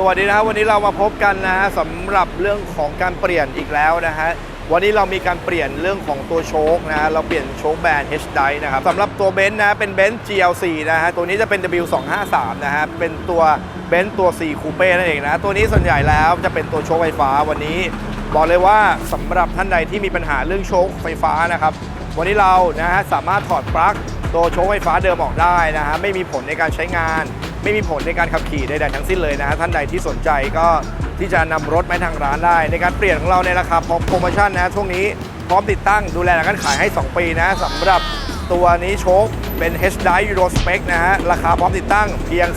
สวัสดีนะครับวันนี้เรามาพบกันนะฮะสำหรับเรื่องของการเปลี่ยนอีกแล้วนะฮะวันนี้เรามีการเปลี่ยนเรื่องของตัวโชคนะฮะเราเปลี่ยนโชคแบรนด์ H d i นะครับสำหรับตัวเบนซ์นะเป็นเบนซ์ GLC นะฮะตัวนี้จะเป็น W253 นะฮะเป็นตัวเบนซ์ตัว4คูเป้นั่นเองนะตัวนี้ส่วนใหญ่แล้วจะเป็นตัวโชคไฟฟ้าวันนี้ บอกเลยว่าสำหรับท่านใดที่มีปัญหาเรื่องโชคไฟฟ้านะครับวันนี้เรานะฮะสามารถถอดปลั๊กตัวโชคไฟฟ้าเดิมออกได้นะฮะไม่มีผลในการใช้งาน ไม่มีผลในการขับขี่ใดๆทั้งสิ้นเลยนะฮะท่านใดที่สนใจก็ที่จะนำรถมาทางร้านได้ ในการเปลี่ยนของเราในราคาโปรโมชั่นนะช่วงนี้พร้อมติดตั้งดูแลหลังการขายให้ 2 ปีนะสำหรับตัวนี้โชคเป็น H d i Euro Spec นะฮะราคาพร้อมติดตั้งเพียง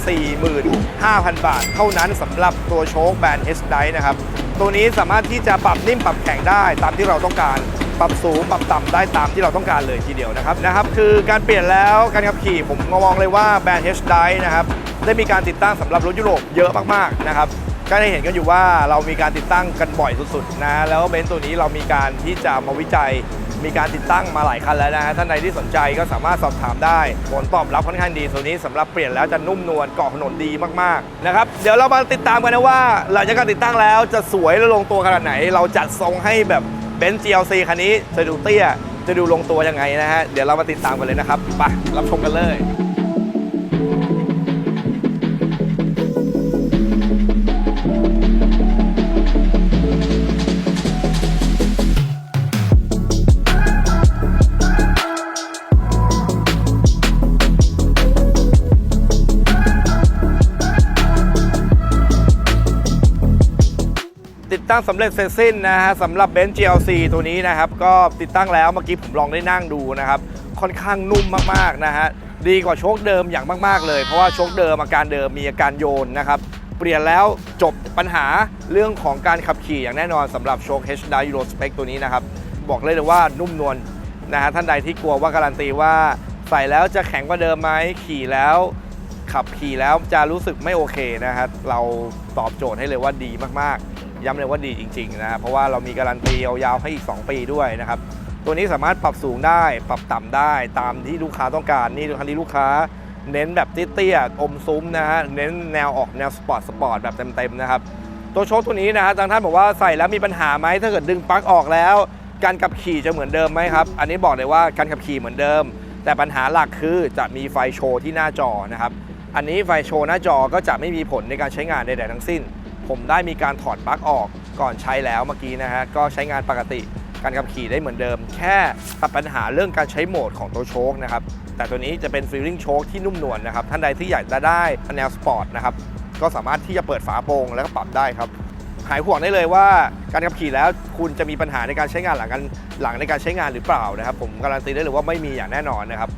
45,000 บาท เท่านั้นสำหรับตัวโชคแบรนด์ H d i นะครับตัวนี้สามารถที่จะปรับนิ่มปรับแข็งได้ตามที่เราต้องการปรับสูงปรับต่ำได้ตามที่เราต้องการเลยทีเดียวนะครับนะครับ คือการเปลี่ยนแล้วการขับขี่ผมมองเลยว่าแบรนด์ H d i นะครับได้มีการติดตั้งสำหรับรถยุโรปเยอะมากๆนะครับก็ได้เห็นกันอยู่ว่าเรามีการติดตั้งกันบ่อยสุดๆนะแล้วเบนซ์ตัวนี้เรามีการที่จะมาวิจัย มีการติดตั้งมาหลายคันแล้วนะฮะท่านใดที่สนใจก็สามารถสอบถามได้ผลตอบรับค่อนข้างดีตัวนี้สำหรับเปลี่ยนแล้วจะนุ่มนวลเกาะถนนดีมากๆนะครับเดี๋ยวเรามาติดตามกันนะว่าหลังจากการติดตั้งแล้วจะสวยและลงตัวขนาดไหน เราจัดทรงให้แบบ เบนซ์ GLC คันนี้จะดูเตี้ย จะดูลงตัวยังไงนะฮะ เดี๋ยวเรามาติดตามกันเลยนะครับ ไป รับชมกันเลย ติดตั้งสำเร็จเสร็จสิ้นนะฮะสำหรับเบนซ์ GLC ตัวนี้นะครับ ก็ติดตั้งแล้วเมื่อกี้ผมลองได้นั่งดูนะครับ ค่อนข้างนุ่มมากๆนะฮะดีกว่าโชคเดิมอย่างมากๆเลย เพราะว่าโชคเดิมอาการเดิมมีอาการโยนนะครับ เปลี่ยนแล้วจบปัญหาเรื่องของการขับขี่อย่างแน่นอนสำหรับโชค H d i Euro Spec ตัวนี้นะครับ บอกเลยเลยว่านุ่มนวลนะฮะท่านใดที่กลัวว่าการันตีว่าใส่แล้วจะแข็งกว่าเดิมไหมขี่แล้วขับขี่แล้วจะรู้สึกไม่โอเคนะครับ เราตอบโจทย์ให้เลยว่าดีมากๆ ย้ำเลยว่าดีจริงๆนะเพราะว่าเรามีการันตียาวๆให้อีก 2 ปีด้วยนะครับตัวนี้สามารถปรับสูงได้ปรับต่ำได้ตามที่ลูกค้าต้องการนี่คันทีลูกค้าเน้นแบบเตี้ยๆอมซุ้มนะฮะเน้นแนวออกแนวสปอร์ตสปอร์ตแบบเต็มๆนะครับตัวโชคตัวนี้นะฮะทางท่านบอกว่าใส่แล้วมีปัญหาไหมถ้าเกิดดึงปลั๊กออกแล้ว การขับขี่จะเหมือนเดิมไหมครับ อันนี้บอกเลยว่าการขับขี่เหมือนเดิม แต่ปัญหาหลักคือจะมีไฟโชว์ที่หน้าจอนะครับอันนี้ไฟโชว์หน้าจอก็จะไม่มีผลในการใช้งานใดๆทั้งสิ้น ผมได้มีการถอดปลั๊กออกก่อนใช้แล้วเมื่อกี้นะฮะก็ใช้งานปกติการขับขี่ได้เหมือนเดิม แค่ตัดปัญหาเรื่องการใช้โหมดของตัวโชคนะครับแต่ตัวนี้จะเป็นฟีลลิ่งโชคที่นุ่มนวลนะครับท่านใดที่อยากจะได้แนวสปอร์ตนะครับก็สามารถที่จะเปิดฝาโปร่งแล้วก็ปรับได้ครับหายห่วงได้เลยว่าการขับขี่แล้วคุณจะมีปัญหาในการใช้งานหลังกันหลังในการใช้งานหรือเปล่านะครับ ผมการันตีได้เลยว่าไม่มีอย่างแน่นอนนะครับ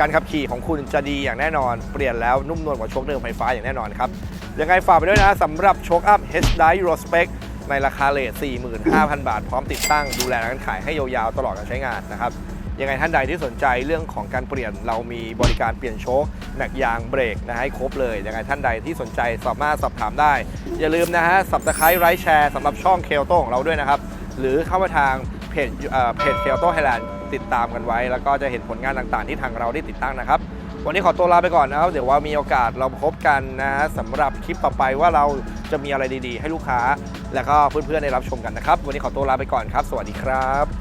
การขับขี่ของคุณจะดีอย่างแน่นอน เปลี่ยนแล้วนุ่มนวลกว่าโชคเดิมไฟฟ้าอย่างแน่นอนครับ ยังไงฝากไปด้วยนะสำหรับโชคอัพ H d i e r o s p e c ในราคาเลท45,000 บาท พร้อมติดตั้งดูแลการขายให้ยาวๆ ตลอดการใช้งานนะครับ ยังไงท่านใดที่สนใจเรื่องของการเปลี่ยนเรามีบริการเปลี่ยนโชคแม็กยางเบรกนะให้ครบเลย ยังไงท่านใดที่สนใจสามารถสอบถามได้ อย่าลืมนะฮะสับตะไคร้ไร้แชร์สำหรับช่องเคลโตของเราด้วยนะครับ หรือเข้ามาทางเพจเอ่อเพจเคลโตไฮแลนด์ติดตามกันไว้ แล้วก็จะเห็นผลงานต่างๆ ที่ทางเราได้ติดตั้งนะครับ วันนี้ขอตัวลาไปก่อนนะครับ เดี๋ยวว่ามีโอกาสเราพบกันนะฮะสำหรับคลิปต่อไปว่าเราจะมีอะไรดีๆ ให้ลูกค้า และก็เพื่อนๆได้รับชมกันนะครับ วันนี้ขอตัวลาไปก่อนครับ สวัสดีครับ